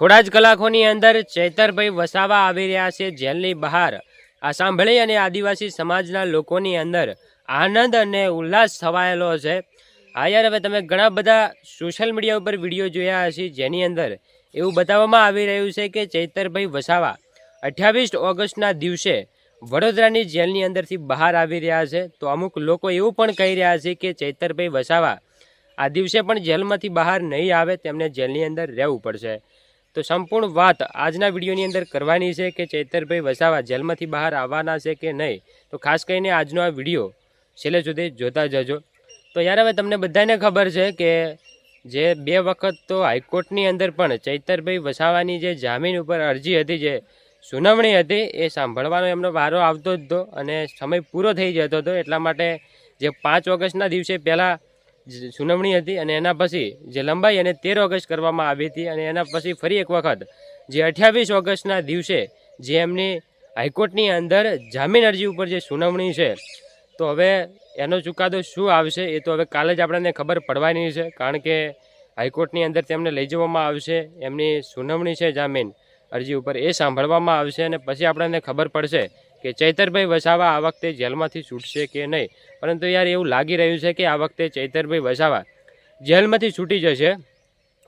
થોડા જ કલાકોની અંદર ચૈતરભાઈ વસાવા આવી રહ્યા છે જેલની બહાર. આ સાંભળી અને આદિવાસી સમાજના લોકોની અંદર આનંદ અને ઉલ્લાસ છવાયેલો છે. આ યાર, હવે તમે ઘણા બધા સોશિયલ મીડિયા ઉપર વીડિયો જોયા હશે જેની અંદર એવું બતાવવામાં આવી રહ્યું છે કે ચૈતરભાઈ વસાવા અઠ્યાવીસ ઓગસ્ટના દિવસે વડોદરાની જેલની અંદરથી બહાર આવી રહ્યા છે. તો અમુક લોકો એવું પણ કહી રહ્યા છે કે ચૈતરભાઈ વસાવા આ દિવસે પણ જેલમાંથી બહાર નહીં આવે, તેમને જેલની અંદર રહેવું પડશે. તો સંપૂર્ણ વાત આજના વિડીયોની અંદર કરવાની છે કે ચૈતરભાઈ વસાવા જેલમાંથી બહાર આવવાના છે કે નહીં? તો ખાસ કરીને આજનો આ વીડિયો છેલ્લે સુધી જોતા જજો. તો યાર, હવે તમને બધાને ખબર છે કે જે બે વખત તો હાઈકોર્ટની અંદર પણ ચૈતરભાઈ વસાવાની જે જામીન ઉપર અરજી હતી, જે સુનાવણી હતી, એ સાંભળવાનો એમનો વારો આવતો જ હતો અને સમય પૂરો થઈ જતો હતો. એટલા માટે જે પાંચ ઓગસ્ટના દિવસે પહેલાં સુનાવણી હતી અને એના પછી જે લંબાઈ અને તેર ઓગસ્ટ કરવામાં આવી હતી અને એના પછી ફરી એક વખત જે અઠ્યાવીસ ઓગસ્ટના દિવસે જે એમની હાઈકોર્ટની અંદર જામીન અરજી ઉપર જે સુનાવણી છે, તો હવે એનો ચુકાદો શું આવશે એ તો હવે કાલે જ આપણને ખબર પડવાની છે, કારણ કે હાઈકોર્ટની અંદર તેમને લઈ જવામાં આવશે, એમની સુનાવણી છે જામીન અરજી ઉપર એ સાંભળવામાં આવશે અને પછી આપણને ખબર પડશે કે ચૈતરભાઈ વસાવા આ વખતે જેલમાંથી છૂટશે કે નહીં? પરંતુ યાર એવું લાગી રહ્યું છે કે આ વખતે ચૈતરભાઈ વસાવા જેલમાંથી છૂટી જશે.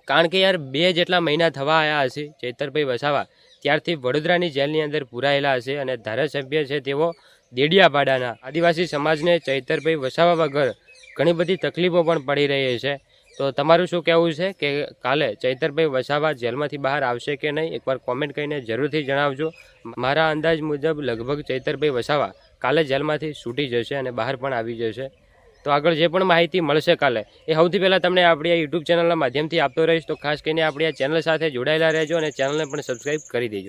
કારણ કે યાર બે જેટલા મહિના થવા આવ્યા હશે ચૈતરભાઈ વસાવા. ત્યારથી વડોદરાની જેલની અંદર પુરાયેલા હશે અને ધારાસભ્ય છે તેઓ દેડિયાપાડાના. આદિવાસી સમાજને ચૈતરભાઈ વસાવા વગર ઘણી બધી તકલીફો પણ પડી રહી છે. તો તમારું શું કહેવું છે કે કાલે ચૈતરભાઈ વસાવા જેલમાંથી બહાર આવશે કે નહીં? એકવાર કોમેન્ટ કરીને જરૂરથી જણાવજો. મારા અંદાજ મુજબ લગભગ ચૈતરભાઈ વસાવા કાલે જેલમાંથી છૂટી જશે અને બહાર પણ આવી જશે. તો આગળ જે પણ માહિતી મળશે કાલે, એ સૌથી પહેલાં તમને આપણી યુટ્યુબ ચેનલના માધ્યમથી આપતો રહીશ. તો ખાસ કરીને આપણી આ ચેનલ સાથે જોડાયેલા રહેજો અને ચેનલને પણ સબસ્ક્રાઈબ કરી દેજો.